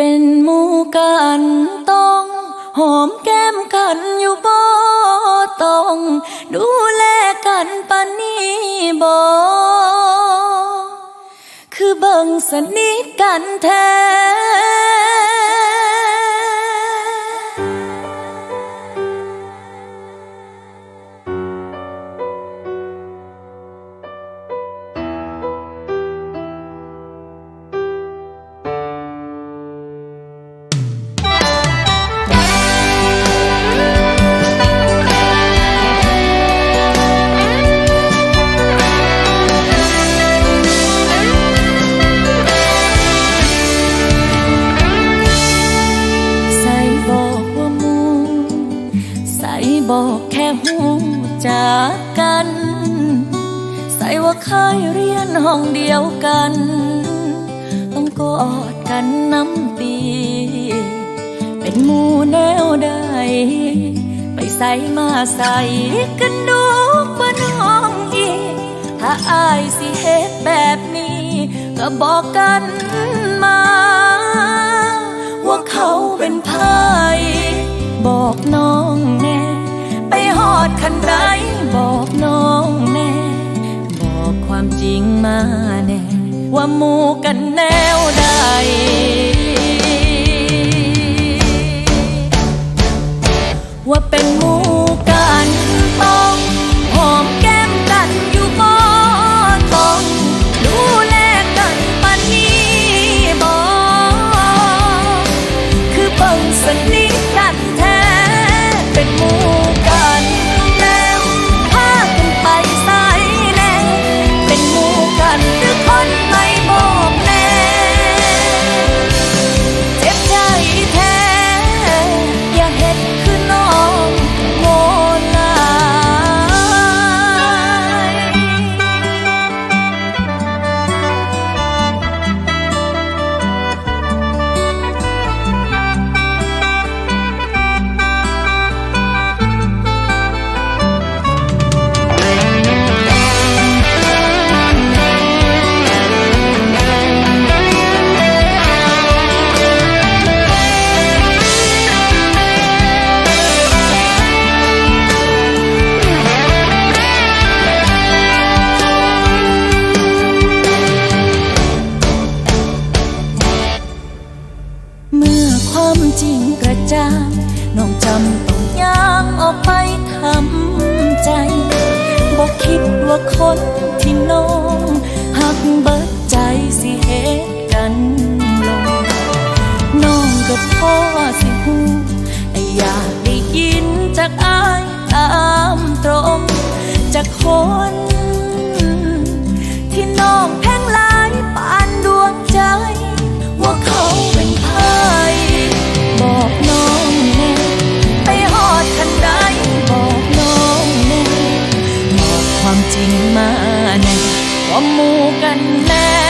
เป็นหมู่กันต้องหอมแก้มกันอยู่บ่ต้อง ดูแลกันปานนี้บ่คือเบิ่งสนิทกันแท้ บอกแค่หูจากกัน ใส่ว่าเคยเรียนห้องเดียวกัน ต้องกอดกันน้ำปี เป็นมูแนวใด ไปใส่มาใส่กันดูบ่น้องอีก ถ้าอายสิเฮ็ดแบบนี้ ก็บอกกันมา ว่าเขาเป็นไพ่บอกน้องแน ดคันใดบอกน้องแน่ บอกความจริงมาแน่ ว่ามูกันแนวใดว่าเป็นมูกันต้องหอมแก้มกันอยู่บ่ต้องดูแลกันปานนี้บ่คือเบิ่งสนิท ความจริงกระจ่างน้องจำต้องย่างออกไปทำใจบอกคิดว่าคนที่น้องหักเบิดใจสิเหตุกันลงน้องกับพ่อสิหูแต่อยากได้ยินจากอายตามตรงจากคน ความจริงมาแน่ว่าหมู่กันแน่